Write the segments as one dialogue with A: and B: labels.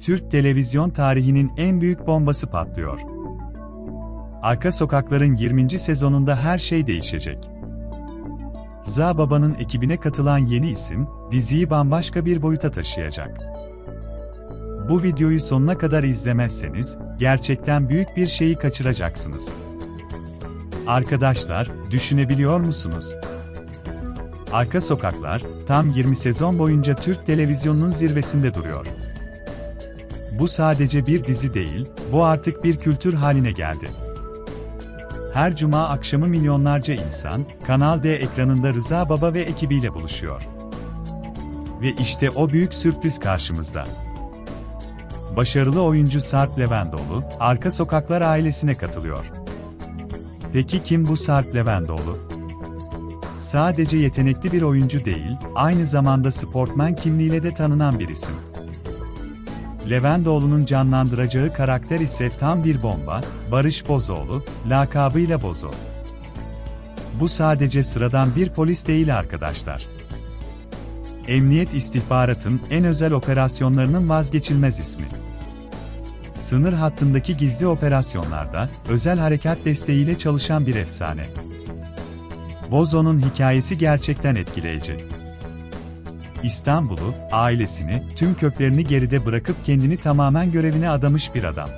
A: Türk televizyon tarihinin en büyük bombası patlıyor. Arka Sokaklar'ın 20. sezonunda her şey değişecek. Rıza Baba'nın ekibine katılan yeni isim, diziyi bambaşka bir boyuta taşıyacak. Bu videoyu sonuna kadar izlemezseniz, gerçekten büyük bir şeyi kaçıracaksınız. Arkadaşlar, düşünebiliyor musunuz? Arka Sokaklar, tam 20 sezon boyunca Türk televizyonunun zirvesinde duruyor. Bu sadece bir dizi değil, bu artık bir kültür haline geldi. Her cuma akşamı milyonlarca insan, Kanal D ekranında Rıza Baba ve ekibiyle buluşuyor. Ve işte o büyük sürpriz karşımızda. Başarılı oyuncu Sarp Levendoğlu, Arka Sokaklar ailesine katılıyor. Peki kim bu Sarp Levendoğlu? Sadece yetenekli bir oyuncu değil, aynı zamanda sportman kimliğiyle de tanınan bir isim. Levendoğlu'nun canlandıracağı karakter ise tam bir bomba, Barış Bozoğlu, lakabıyla Bozo. Bu sadece sıradan bir polis değil arkadaşlar. Emniyet istihbaratın en özel operasyonlarının vazgeçilmez ismi. Sınır hattındaki gizli operasyonlarda özel harekat desteğiyle çalışan bir efsane. Bozo'nun hikayesi gerçekten etkileyici. İstanbul'u, ailesini, tüm köklerini geride bırakıp kendini tamamen görevine adamış bir adam.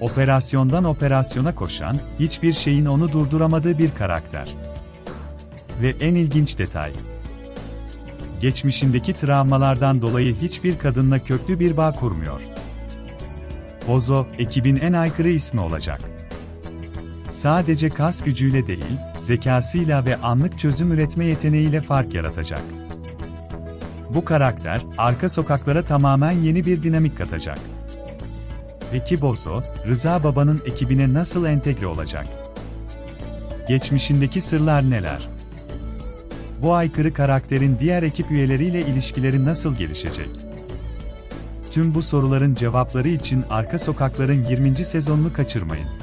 A: Operasyondan operasyona koşan, hiçbir şeyin onu durduramadığı bir karakter. Ve en ilginç detay. Geçmişindeki travmalardan dolayı hiçbir kadınla köklü bir bağ kurmuyor. Bozo, ekibin en aykırı ismi olacak. Sadece kas gücüyle değil, zekasıyla ve anlık çözüm üretme yeteneğiyle fark yaratacak. Bu karakter, arka sokaklara tamamen yeni bir dinamik katacak. Peki Bozo, Rıza Baba'nın ekibine nasıl entegre olacak? Geçmişindeki sırlar neler? Bu aykırı karakterin diğer ekip üyeleriyle ilişkileri nasıl gelişecek? Tüm bu soruların cevapları için Arka Sokakların 20. sezonunu kaçırmayın.